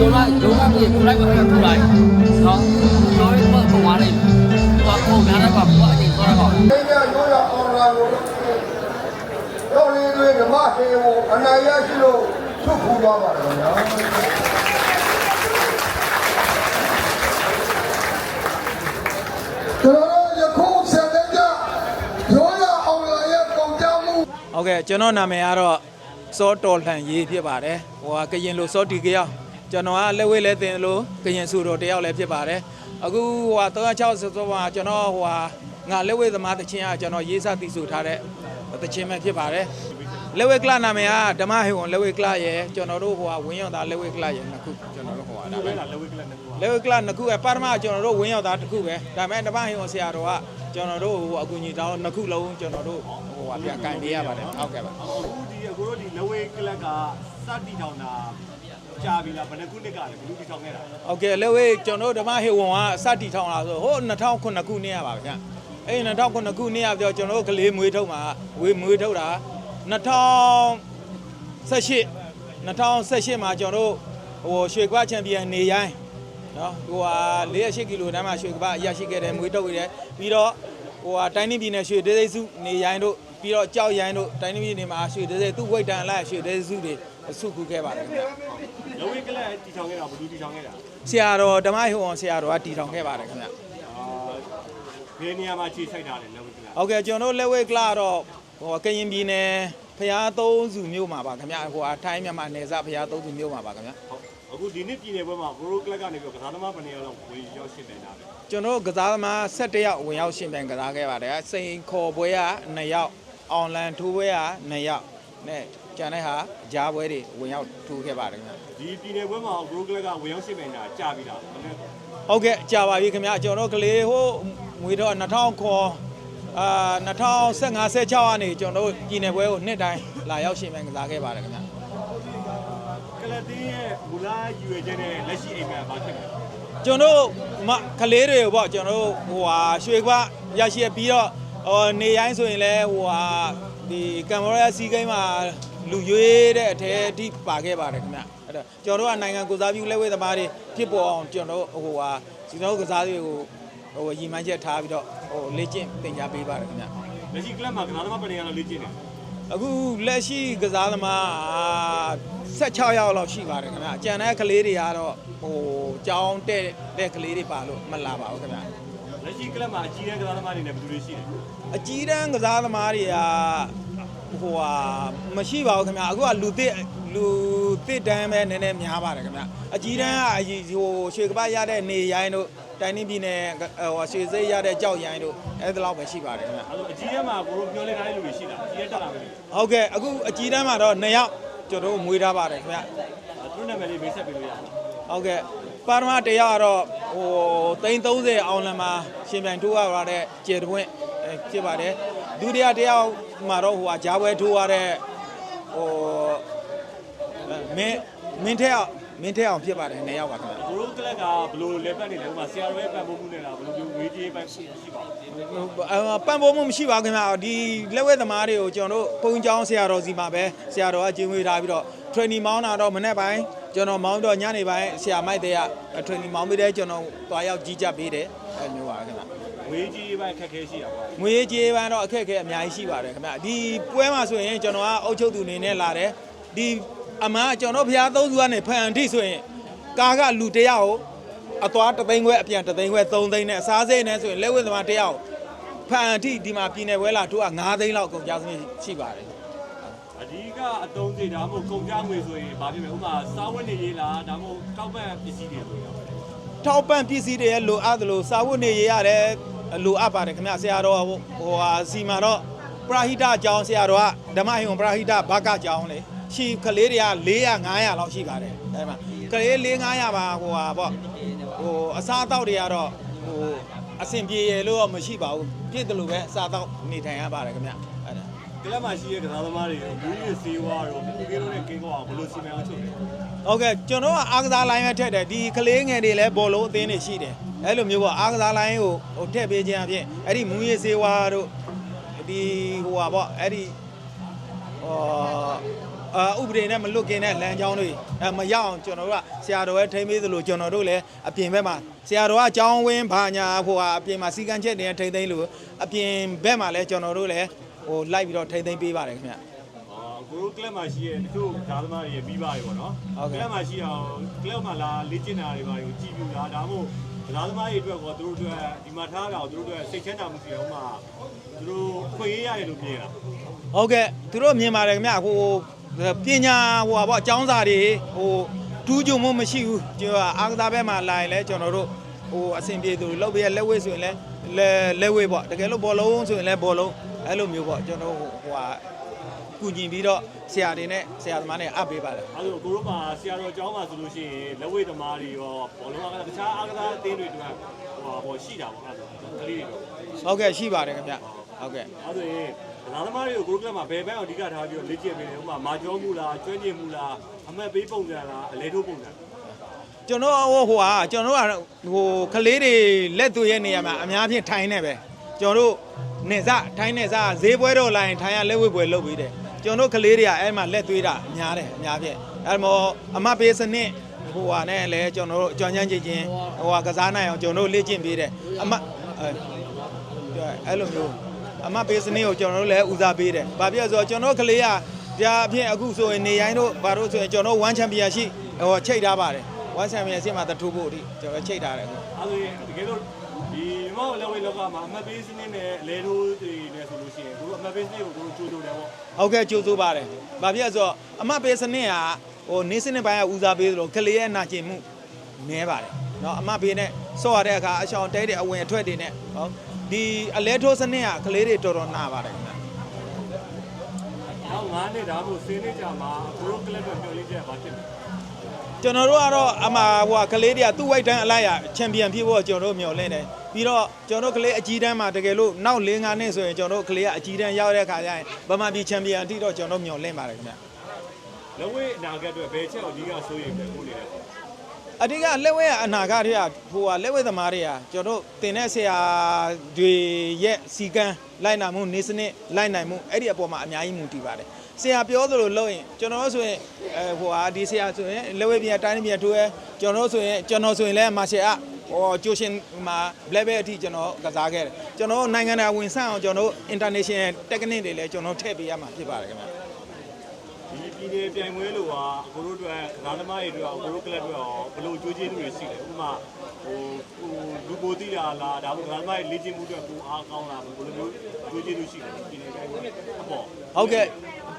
chúng lại chúng ta thì chúng lại có thể thu lại đó nói vợ không hóa đi và cô gái đã gặp vợ thì con đã bỏ တော့လေးတွေဓမ္မတေကိုအနာရရှိလို့ထုတ်ဖူးသွားပါတယ်ခင်ဗျာ။ကျွန်တော်တို့ယခုဆက်တဲ့ကြရိုးရအောင်လာရဲ့ကုန်ကြမှုဟုတ်ကဲ့ကျွန်တော်နာမည်ကတော့စောတော်လှန်ရေးဖြစ်ပါတယ်ဟိုကကရင်လိုစောတီကရောက်ကျွန်တော်ကလက်ဝဲလဲတင်လို့ကရင်စုတော်တယောက်လည်းဖြစ်ပါတယ်အခုဟိုက360ဆိုပါကျွန်တော်ဟိုကငါလက်ဝဲသမားတချင်းကကျွန်တော်ရေးစတည်ဆိုထားတဲ့ တခြင်းပဲဖြစ်ပါတယ်လက်ဝဲကလနာမည်ကဓမ္မဟေဝံလက်ဝဲကလရဲ့ကျွန်တော်တို့ဟိုဟာဝင်းရောက်သားလက်ဝဲကလရဲ့နှစ်ခုကျွန်တော်တို့ဟိုဟာဒါပဲလက်ဝဲကလနှစ်ခုလက်ဝဲကလနှစ်ခုပဲပါရမကျွန်တော်တို့ဝင်းရောက်သားတစ်ခုပဲဒါပေမဲ့ဓမ္မဟေဝံဆရာတော်ကကျွန်တော်တို့ဟိုအကူအညီတောင်းနှစ်ခုလုံးကျွန်တော်တို့ဟိုဟာပြန်ကင်ပေးရပါတယ်ဟုတ်ကဲ့ပါအခုဒီအခုတို့ဒီလက်ဝဲကလကစတိတောင်းတာကြာပြီလားဘယ်နှခုနှစ်ကလဲဘယ်လိုတည်ထောင်ခဲ့တာဟုတ်ကဲ့လက်ဝဲကျွန်တော်ဓမ္မဟေဝံကစတိထောင်းလာဆိုဟို2009ခုနှစ်ရပါဗျာ အဲ့2009ခုနှစ်ရပြောကျွန်တော်တို့ကလေးမွေးထုတ်မှာဝေးမွေးထုတ်တာ2018 2018မှာကျွန်တော်တို့ဟိုရွှေကွာချန်ပီယံနေရိုင်းနော်ဟိုဟာ48ကီလိုတန်းမှာရွှေကွာအရရှိခဲ့တယ်မွေးထုတ်ရတယ်ပြီးတော့ဟိုဟာတိုင်းနေပြည်နယ်ရွှေဒေသိစုနေရိုင်းတို့ပြီးတော့ကြောက်ရိုင်းတို့တိုင်းနေပြည်နယ်မှာရွှေဒေသိသူ့ဝိတ်တန်လိုက်ရွှေဒေသိစုတွေစုခုခဲ့ပါတယ်ခင်ဗျာလဝေးကလပ်တီထောင်ခဲ့တာဘယ်လိုတီထောင်ခဲ့တာဆရာတော်ဓမ္မဟေဝန်ဆရာတော်ကတည်ထောင်ခဲ့ပါတယ်ခင်ဗျာအာ ဘယ်နေရာမှာခြေဆိုင်ထားတယ်လဝေးကလပ်ဟုတ်ကဲ့ကျွန်တော်လက်ဝဲကလာတော့ဟိုကရင်ပြည်နယ်ဖျားသုံးစုမြို့မှာပါခင်ဗျာဟိုအထိုင်းမြန်မာနယ်စပ်ဖျားသုံးစုမြို့မှာပါခင်ဗျာဟုတ်အခုဒီနေ့ပြည်နယ်ပွဲမှာဘရိုကလပ်ကနေပြီးတော့ကစားသမားဘယ်နေရာလောက်ဝေရောက်ရှင်းနေတာလဲကျွန်တော်ကစားသမား17ယောက်ဝင်ရောက်ရှင်ပြိုင်ကစားခဲ့ပါတယ်စိန်ခေါ်ပွဲက2ယောက်အွန်လိုင်းထိုးပွဲက2ယောက်နဲ့ကျန်တဲ့ဟာကြားပွဲတွေဝင်ရောက်ထိုးခဲ့ပါတယ်ခင်ဗျာဒီပြည်နယ်ပွဲမှာဘရိုကလပ်ကဝေရောက်ရှင်းနေတာကြာပြီလားဘယ်နဲ့ဟုတ်ကဲ့ကြာပါပြီခင်ဗျာကျွန်တော်ကလေးဟို ငွေတော့2000ခေါ်အာ2015 16ကနေကျွန်တော်တို့ပြည်နယ်ပွဲကိုနှစ်တိုင်းလာရောက်ရှင်ပြိုင်ကစားခဲ့ပါတယ်ခင်ဗျာကလပ်တင်းရဲ့မူလာယူရခြင်းနဲ့လက်ရှိအိမ်မှာဘာဖြစ်လဲကျွန်တော်မကလေးတွေပေါ့ကျွန်တော်တို့ဟိုဟာရွှေခွရရှိပြီးတော့ဟိုနေရိုင်းဆိုရင်လည်းဟိုဟာဒီကင်မရာစီကိန်းမှာလူရွေးတဲ့အထဲအထိပါခဲ့ပါတယ်ခင်ဗျအဲ့တော့ကျွန်တော်တို့ကနိုင်ငံကိုစားပြုလက်ဝဲသမားတွေဖြစ်ပေါ်အောင်ကျွန်တော်တို့ဟိုဟာကျွန်တော်တို့ကစားတွေကို ဟိုရည်မှန်းချက်ထားပြီးတော့ဟိုလေ့ကျင့်သင်ကြားပေးပါတယ်ခင်ဗျလက်ရှိကလပ်မှာကစားသမားဘယ်နေရာလောက်လေ့ကျင့်နေလဲအခုလက်ရှိကစားသမား16ယောက်လောက်ရှိပါတယ်ခင်ဗျအကြံတဲ့ကလေးတွေကတော့ဟိုကြောင်းတဲ့တဲ့ကလေးတွေပါလို့မလာပါဘူးခင်ဗျလက်ရှိကလပ်မှာအကြီးတန်းကစားသမားတွေနဲ့ဘယ်သူတွေရှိလဲအကြီးတန်းကစားသမားတွေကဟိုဟာမရှိပါဘူးခင်ဗျအခုကလူသစ်လူသစ်တန်းပဲနည်းနည်းများပါတယ်ခင်ဗျအကြီးတန်းကအကြီးဟိုရွှေကပရတဲ့နေရိုင်းတို့ တိုင်းနေပြည်နယ်ဟိုရွှေစိတ်ရတဲ့ကြောက်ရိုင်းတို့အဲ့ဒါလောက်ပဲရှိပါတယ်ခင်ဗျအဲ့လိုအကြီးတန်းမှာဘရိုပြောလဲထားတဲ့လူတွေရှိလားအကြီးတန်းတက်လာမယ်ဟုတ်ကဲ့အခုအကြီးတန်းမှာတော့2ယောက်ကျွန်တော်တို့မွေးထားပါတယ်ခင်ဗျသူနာမည်လေးမိတ်ဆက်ပေးလို့ရအောင်ဟုတ်ကဲ့ပါရမတရကတော့ဟို330အောင်လံမှာရှင်ပြိုင်ထိုးရတဲ့ကျေတပွင့်အဲဖြစ်ပါတယ်ဒုတိယတယောက်မှာတော့ဟိုဟာဂျာပွဲထိုးရတဲ့ဟိုမင်းမင်းထဲအောင်မင်းထဲအောင်ဖြစ်ပါတယ်နှစ်ယောက်ပါခင်ဗျဘရို ကလပ်ကဘလို့လဲပတ်နေလဲဥပမာဆရာတော်ရဲ့ပတ်ဖို့မှုနဲ့လားဘလို့မျိုးဝေးကြီးပတ်ရှိပါဘူးဟိုအပံ့ပိုးမှုမရှိပါဘူးခင်ဗျဒီလက်ဝဲသမားတွေကိုကျွန်တော်တို့ဘုံကျောင်းဆရာတော်စီမှာပဲဆရာတော်ကကျင်းဝေးထားပြီးတော့ training မောင်းတာတော့မနေ့ပိုင်းကျွန်တော်မောင်းတော့ညနေပိုင်းဆရာမိုက်တဲ့က training မောင်းပြီးတဲ့ကျွန်တော်သွားရောက်ကြီးကြပ်ပေးတယ်အဲမျိုးပါခင်ဗျဝေးကြီးပတ်ခက်ခဲရှိတာပေါ့ငွေရေးကြေးပန်းတော့အခက်အခဲအများကြီးရှိပါတယ်ခင်ဗျဒီပွဲမှာဆိုရင်ကျွန်တော်ကအုပ်ချုပ်သူအနေနဲ့လာတယ်ဒီအမှန်ကျွန်တော်ဘုရားသုံးစုကနေဖန်အထိဆိုရင် ကာကလူတယောက်ကိုအသွားတသိန်းခွဲအပြန်တသိန်းခွဲ3သိန်းနဲ့အစားစိတ်နဲ့ဆိုရင်လက်ဝဲသမားတယောက်ဖန်အထိဒီမှာပြည်နယ်ပွဲလာတို့က9သိန်းလောက်အကုန်ကြားစမြရှိပါတယ်အဓိကအတုံးစီဒါမှမဟုတ်ကုန်ကြငွေဆိုရင်ဘာဖြစ်မလဲဥပမာစားဝတ်နေရေးလားဒါမှမဟုတ်ကောက်ပံ့ပစ္စည်းတွေဆိုရင်ထောက်ပံ့ပစ္စည်းတွေရဲ့လိုအပ်သလိုစာဝတ်နေရရတယ်လိုအပ်ပါတယ်ခင်ဗျဆရာတော်ဟိုဟိုဟာစီမာတော့ပရာဟိတအကြောင်းဆရာတော်ကဓမ္မဟိုပရာဟိတဘကအကြောင်းလေရှိကလေးတွေက400 500လောက်ရှိပါတယ်အဲဒီမှာ ကလေး4 500ပါဟိုဟာပေါ့ဟိုအစားအသောက်တွေကတော့ဟိုအဆင်ပြေရလို့တော့မရှိပါဘူးဖြစ်တယ်လို့ပဲစားတော့နေထိုင်ရပါတယ်ခင်ဗျအဲ့ဒါကလပ်မှာရှိတဲ့ကစားသမားတွေကိုဘူးကြီးစေးဝါတော့ပူကေလို့နဲ့ကင်းကောအောင်ဘယ်လိုစီမံအောင်ချုပ်လဲဟုတ်ကဲ့ကျွန်တော်ကအားကစားလိုင်းပဲထည့်တယ်ဒီကလေးငယ်တွေလည်းဘောလုံးအသင်းတွေရှိတယ်အဲ့လိုမျိုးပေါ့အားကစားလိုင်းကိုဟိုထည့်ပေးခြင်းအပြင်အဲ့ဒီမူရစေဝါတို့ဒီဟိုပါပေါ့အဲ့ဒီဟောအာ ဥပဒေနဲ့မလွတ်ကင်းတဲ့လမ်းကြောင်းတွေအဲမရအောင်ကျွန်တော်တို့ကဆရာတော်ရဲ့ထိမ့်ပေးသလိုကျွန်တော်တို့လည်းအပြင်ဘက်မှာဆရာတော်ကအကြောင်းဝင်းဘာညာဟိုဟာအပြင်မှာစီကံချက်တွေနဲ့ထိမ့်သိမ်းလို့အပြင်ဘက်မှာလည်းကျွန်တော်တို့လည်းဟိုလိုက်ပြီးတော့ထိမ့်သိမ်းပေးပါတယ်ခင်ဗျအော်ကိုကလပ်မှာရှိတဲ့တချို့ကစားသမားတွေရဲ့ပြီးပါတွေပေါ့နော်ဟုတ်ကဲ့ကလပ်မှာရှိအောင်ကလပ်မှာလာလေ့ကျင့်တာတွေပါကိုကြည့်ပြီးလားဒါမှမဟုတ်ကစားသမားတွေအတွက်ကောသူတို့အတွက်ဒီမှာထားတာကိုသူတို့အတွက်စိတ်ချမ်းသာမှုစီအောင်မှာသူတို့ခွင့်ရရတယ်လို့မြင်တာဟုတ်ကဲ့သူတို့မြင်ပါတယ်ခင်ဗျဟို ပညာဟိုပါပေါ့အကြောင်းစာတွေဟိုတူးကြုံမှုမရှိဘူးကျွန်တော်အာကစားဘက်မှာလာရင်လည်းကျွန်တော်တို့ဟိုအဆင်ပြေသူလောက်ပြလက်ဝဲဆိုရင်လည်းလက်လက်ဝဲပေါ့တကယ်လို့ဘောလုံးဆိုရင်လည်းဘောလုံးအဲ့လိုမျိုးပေါ့ကျွန်တော်ဟိုဟာကုညီပြီးတော့ဆရာတွေနဲ့ဆရာသမားတွေအပ်ပေးပါတယ်အဲဒါကိုတို့မှာဆရာတော်အကြောင်းပါဆိုလို့ရှိရင်လက်ဝဲသမားတွေရောဘောလုံးကတခြားအားကစားအသင်းတွေအတွက်ဟိုဘောရှိတာပေါ့အဲ့ဒါကလေးတွေတော့ဟုတ်ကဲ့ရှိပါတယ်ခင်ဗျဟုတ်ကဲ့အဲဆို ရင်ကစားသမားတွေကိုကိုကလပ်မှာဘယ်ဘက်အောင်အဓိကထားပြီးတော့လေ့ကျင့်ပေးတယ်ဥပမာမာကျောမှုလားကျွမ်းကျင်မှုလားအမှတ်ပေးပုံစံလားအလဲထိုးပုံစံကျွန်တော်ဟိုဟိုဟာကျွန်တော်ကဟိုကလေးတွေလက်သွေးရဲ့နေရာမှာအများဖြင့်ထိုင်းနေပဲကျွန်တော်တို့နေစားထိုင်းနေစားဈေးပွဲတော့လာရင်ထိုင်းရလက်ဝဲပွဲလုပ်ပြီးတယ်ကျွန်တော်တို့ကလေးတွေကအဲ့မှာလက်သွေးတာများတယ်အများဖြင့်အဲ့မောအမတ်ပေးစနစ်ဟိုဟာနဲ့လည်းကျွန်တော်တို့ကြွမ်းချမ်းချင်းချင်းဟိုဟာကစားနိုင်အောင်ကျွန်တော်တို့လေ့ကျင့်ပေးတယ်အမတ်အဲ့အဲ့လိုမျိုး အမပေးစနစ်ကိုကျွန်တော်တို့လည်းဦးစားပေးတယ်။ဘာဖြစ်လဲဆိုတော့ကျွန်တော်ကလေးကဒါအဖြစ်အခုဆိုရင်နေရိုင်းတို့ဘာတို့ဆိုရင်ကျွန်တော်1ချန်ပီယံရှိဟိုချိတ်ထားပါတယ်။1ချန်ပီယံရှိမှတထူဖို့အထိကျွန်တော်ချိတ်ထားတယ်အခု။အဲဆိုရင်တကယ်လို့ဒီမောက်လောဝေလောကမှာအမပေးစနစ်နဲ့လေတို့တွေနဲ့ဆိုလို့ရှိရင်တို့အမပေးစနစ်ကိုတို့ကြိုးကြိုးတယ်ပေါ့။ဟုတ်ကဲ့ကြိုးစိုးပါတယ်။ဘာဖြစ်လဲဆိုတော့အမပေးစနစ်ကဟိုနေစနစ်ပိုင်းကဦးစားပေးသလိုကလေးရဲ့နာကျင်မှုနည်းပါတယ်။နော်အမပေးနဲ့ဆော့ရတဲ့အခါအရှောင်တဲတဲ့အဝင်အထွက်တွေနဲ့ဟော ဒီအလဲထိုးစနစ်ကကလေးတွေတော်တော်နာပါတယ်ခင်ဗျ။နောက်9နှစ်ဒါမှမဟုတ်10နှစ်ကြာမှာဘရိုကလပ်ပဲပြောလေးချက်ပါဖြစ်တယ်ကျွန်တော်တို့ကတော့အမဟိုကကလေးတွေကသူ့ဝိုက်တန်းအလိုက်ရချန်ပီယံဖြစ်ဖို့ကျွန်တော်တို့မျှော်လင့်တယ်။ပြီးတော့ကျွန်တော်တို့ကလေးအကြီးတန်းမှာတကယ်လို့နောက်၄၅နှစ်ဆိုရင်ကျွန်တော်တို့ကလေးကအကြီးတန်းရောက်တဲ့အခါကျရင်ဗမာပြည်ချန်ပီယံအထိတော့ကျွန်တော်တို့မျှော်လင့်ပါတယ်ခင်ဗျ။လက်ဝဲအနာဂတ်အတွက်ဘယ်ချက်အဓိကစိုးရိမ်ပဲကိုနေလဲ အဓိကလက်ဝဲကအနာဂတ်တွေကဟိုဟာလက်ဝဲသမားတွေကကျွန်တော်တို့တင်တဲ့ဆရာတွေရဲ့စီကံလိုက်နာမှုနေစနစ်လိုက်နိုင်မှုအဲ့ဒီအပေါ်မှာအများကြီးမူတည်ပါတယ်ဆရာပြောသလိုလုပ်ရင်ကျွန်တော်တို့ဆိုရင်အဲဟိုဟာဒီဆရာဆိုရင်လက်ဝဲပြန်တိုင်းပြန်ထိုးရဲကျွန်တော်တို့ဆိုရင်ကျွန်တော်ဆိုရင်လည်းမာရှယ်အဟောကျိုရှင်မှာ level အထိကျွန်တော်ကစားခဲ့တယ်ကျွန်တော်နိုင်ငံတကာဝင်ဆန့်အောင်ကျွန်တော် international technique တွေလည်းကျွန်တော်ထည့်ပေးရမှာဖြစ်ပါတယ်ခင်ဗျ ဒီပြည်နယ်ပြိုင်ပွဲလို့ဟာအကိုတို့အတွက်ကစားသမားတွေအတွက်အကိုတို့ကလပ်အတွက်ရောဘယ်လိုကြိုးချေးမှုတွေရှိလဲဥပမာဟိုဟိုလူပိုတိတာလားဒါမှမဟုတ်ကစားသမားတွေလေ့ကျင့်မှုအတွက်ကိုအားကောင်းလားဘယ်လိုမျိုးကြိုးချေးမှုရှိလဲပြည်နယ်ပြိုင်ပွဲအပေါ်ဟုတ်ကဲ့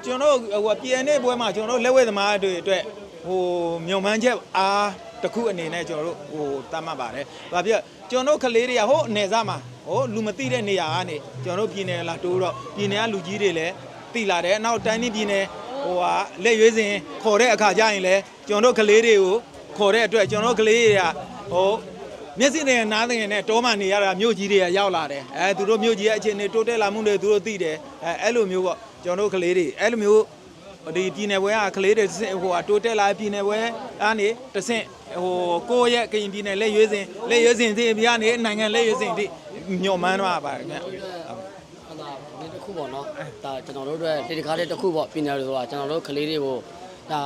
ကျွန်တော်တို့ဟို PNA ပွဲမှာကျွန်တော်တို့လက်ဝဲသမားတွေအတွက်ဟိုမြုံမှန်းချက်အားတစ်ခုအနေနဲ့ကျွန်တော်တို့ဟိုတတ်မှတ်ပါတယ်။ဘာဖြစ်ကျွန်တော်တို့ကလေးတွေကဟိုအနေစားမှာဟိုလူမသိတဲ့နေရာကနေကျွန်တော်တို့ပြည်နယ်လာတိုးတော့ပြည်နယ်ကလူကြီးတွေလည်းသိလာတယ်။နောက်တိုင်းပြည်နယ် ဟိုဟာလက်ရွေးစင်ခေါ်တဲ့အခါကျရင်လည်းကျွန်တော်တို့ကလေးတွေကိုခေါ်တဲ့အတွက်ကျွန်တော်တို့ကလေးတွေကဟိုမျက်စိနဲ့နားတဲ့နဲ့တောမှနေရတာမြို့ကြီးတွေကရောက်လာတယ်အဲသူတို့မြို့ကြီးရဲ့အခြေအနေတိုးတက်လာမှုတွေသူတို့သိတယ်အဲအဲ့လိုမျိုးပေါ့ကျွန်တော်တို့ကလေးတွေအဲ့လိုမျိုးဒီပြည်နယ်ပွဲကကလေးတွေတစ်ဆင့်ဟိုဟာတိုးတက်လာပြည်နယ်ပွဲအားနေတစ်ဆင့်ဟိုကိုယ့်ရဲ့ကရင်ပြည်နယ်လက်ရွေးစင်လက်ရွေးစင်ဒီပြကနေနိုင်ငံလက်ရွေးစင်ဒီညော်မှန်းတော့ပါခင်ဗျအဲ့ဒါဒီတစ်ခု ပေါ့နော်ဒါကျွန်တော်တို့အတွက်ဒီတစ်ခါလေးတစ်ခုပေါ့ပြင်တယ်ဆိုတာကျွန်တော်တို့ကလေးတွေကိုဒါ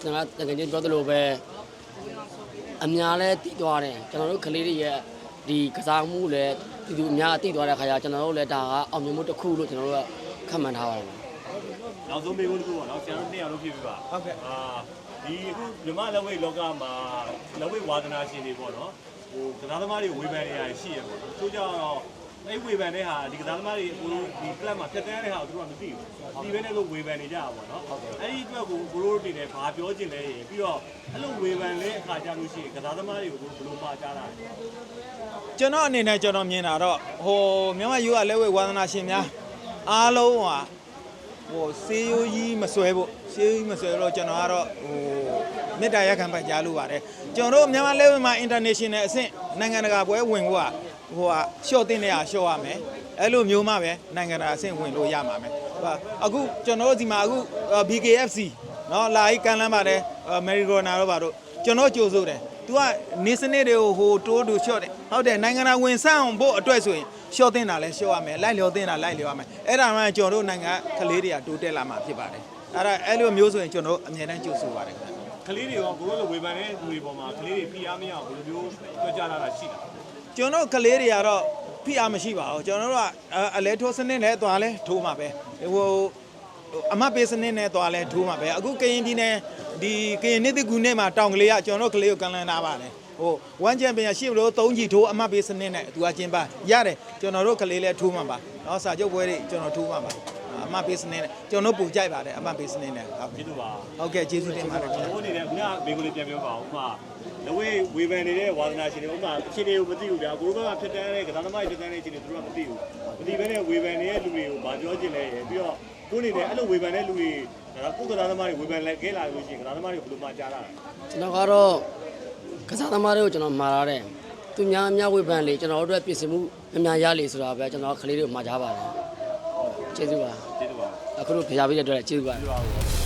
ကျွန်တော်တကယ်ချင်းပြောသလိုပဲအများလဲတည်သွားတယ်ကျွန်တော်တို့ကလေးတွေရဲ့ဒီကစားမှုလည်းဒီသူအများတည်သွားတဲ့ခါကျကျွန်တော်တို့လည်းဒါကအောင်မြင်မှုတစ်ခုလို့ကျွန်တော်တို့ကခန့်မှန်းထားပါတယ်နောက်ဆုံးမေးခွန်းတစ်ခုပေါ့နော်ဆရာတို့နှစ်ယောက်လုံးဖြစ်ပြီပါဟုတ်ကဲ့အာဒီအခုမြမလက်ဝဲလောကမှာလက်ဝဲဝါသနာရှင်တွေပေါ့နော်ဟိုကစားသမားတွေဝေဖန်နေရရှိရပေါ့နော်သူကြောင့်တော့ အဲ့ဝေဖန်တဲ့ဟာဒီကစားသမားတွေအခုဒီကလပ်မှာဖြတ်တန်းတဲ့ဟာကိုသူတို့ကမသိဘူးဒီပဲနဲ့ကိုဝေဖန်နေကြတာပေါ့နော်အဲ့ဒီအတွက်ကိုကိုရိုးတွေနဲ့ဘာပြောချင်လဲပြီးတော့အဲ့လိုဝေဖန်လဲအခါကြလို့ရှိရင်ကစားသမားတွေကိုဘယ်လိုမှာကြားတာလဲကျွန်တော်အနေနဲ့ကျွန်တော်မြင်တာတော့ဟိုမြန်မာယူကလက်ဝဲဝါသနာရှင်များအားလုံးဟာဟိုစေးရိုးကြီးမဆွဲဖို့စေးရိုးကြီးမဆွဲတော့ကျွန်တော်ကတော့ဟိုမေတ္တာရက်ခံပတ်ကြားလို့ပါတယ်ကျွန်တော်တို့မြန်မာလက်ဝဲမှာ international အဆင့်နိုင်ငံတကာပွဲဝင်ဖို့က ဟိုကရှော့တင်နေရရှော့ရမယ်အဲ့လိုမျိုးမှပဲနိုင်ငံတော်အဆင့်ဝင်လို့ရမှာမယ်ဟိုအခုကျွန်တော်တို့ဒီမှာအခု BKFC เนาะလာကြီးကန်လန်းပါတယ်မယ်ရီဂိုနာတို့ပါတို့ကျွန်တော်ကြိုးစိုးတယ် तू ကနေစနစ်တွေကိုဟိုတိုးတူရှော့တယ်ဟုတ်တယ်နိုင်ငံတော်ဝင်ဆန့်အောင်ဖို့အတွက်ဆိုရင်ရှော့တင်တာလဲရှော့ရမယ်လိုက်လျော်တင်တာလိုက်လျော်ရမယ်အဲ့ဒါမှကျွန်တော်တို့နိုင်ငံကလေးတွေကတိုးတက်လာမှာဖြစ်ပါတယ်အဲ့ဒါအဲ့လိုမျိုးဆိုရင်ကျွန်တော်အမြဲတမ်းကြိုးစိုးပါတယ်ခင်ဗျ ကလေးတွေကကိုလိုဝေဖန်တဲ့လူတွေပေါ်မှာကလေးတွေဖိအားမရအောင်ဘယ်လိုမျိုးပြောကြတာရှိတာ ကျွန်တော်ကလေးတွေကတော့ဖိအားမရှိပါဘူးကျွန်တော်တို့ကအလဲထိုးစနစ်နဲ့သွားလဲထိုးမှာပဲဟိုအမတ်ပေးစနစ်နဲ့သွားလဲထိုးမှာပဲအခုကရင်ပြည်နယ်ဒီကရင်နှစ်တကူနဲ့မှာတောင်ကလေးကကျွန်တော်ကလေးကိုကန်လန်းထားပါတယ်ဟိုဝမ်ချန်ပီယံရှစ်လို့၃ကြီးထိုးအမှတ်ပေးစနစ်နဲ့သူကကျင်းပရတယ်ကျွန်တော်တို့ကလေးလည်းထိုးမှာပါနော်စာချုပ်ပွဲတွေကျွန်တော်ထိုးမှာပါအမှတ်ပေးစနစ်နဲ့ကျွန်တော်ပူကြိုက်ပါတယ်အမှတ်ပေးစနစ်နဲ့ဟုတ်ကဲ့ကျေးဇူးပါဟုတ်ကဲ့ကျေးဇူးတင်ပါတယ်ကျွန်တော်အနေနဲ့ခုနကဘေးကလေးပြန်ပြောပါဦးမှာ လဝေးဝေဖန်နေတဲ့ဝါသနာရှင်တွေဥမာအခြေအနေကိုမသိဘူးဗျာကိုလိုကဖြစ်တန်းတဲ့ကစားသမားတွေဖြစ်တန်းတဲ့အခြေအနေသူတို့ကမသိဘူးမသိဘဲနဲ့ဝေဖန်နေတဲ့လူတွေကိုဗာပြောချင်လဲရယ်ပြီးတော့ကိုနေနဲ့အဲ့လိုဝေဖန်တဲ့လူတွေဒါကကိုကစားသမားတွေဝေဖန်လိုက်ခဲ့လာလို့ရှိရင်ကစားသမားတွေဘယ်လိုမှကြားလာတာကျွန်တော်ကတော့ကစားသမားတွေကိုကျွန်တော်မှားထားတယ်သူများအများဝေဖန်လေကျွန်တော်တို့အတွက်ပြင်ဆင်မှုအများရလေဆိုတာပဲကျွန်တော်ကလေးတွေကိုမှားကြပါတယ်ကျေးဇူးပါကျေးဇူးပါအခုတို့ဖျားပေးတဲ့အတွက်ကျေးဇူးပါကျေးဇူးပါ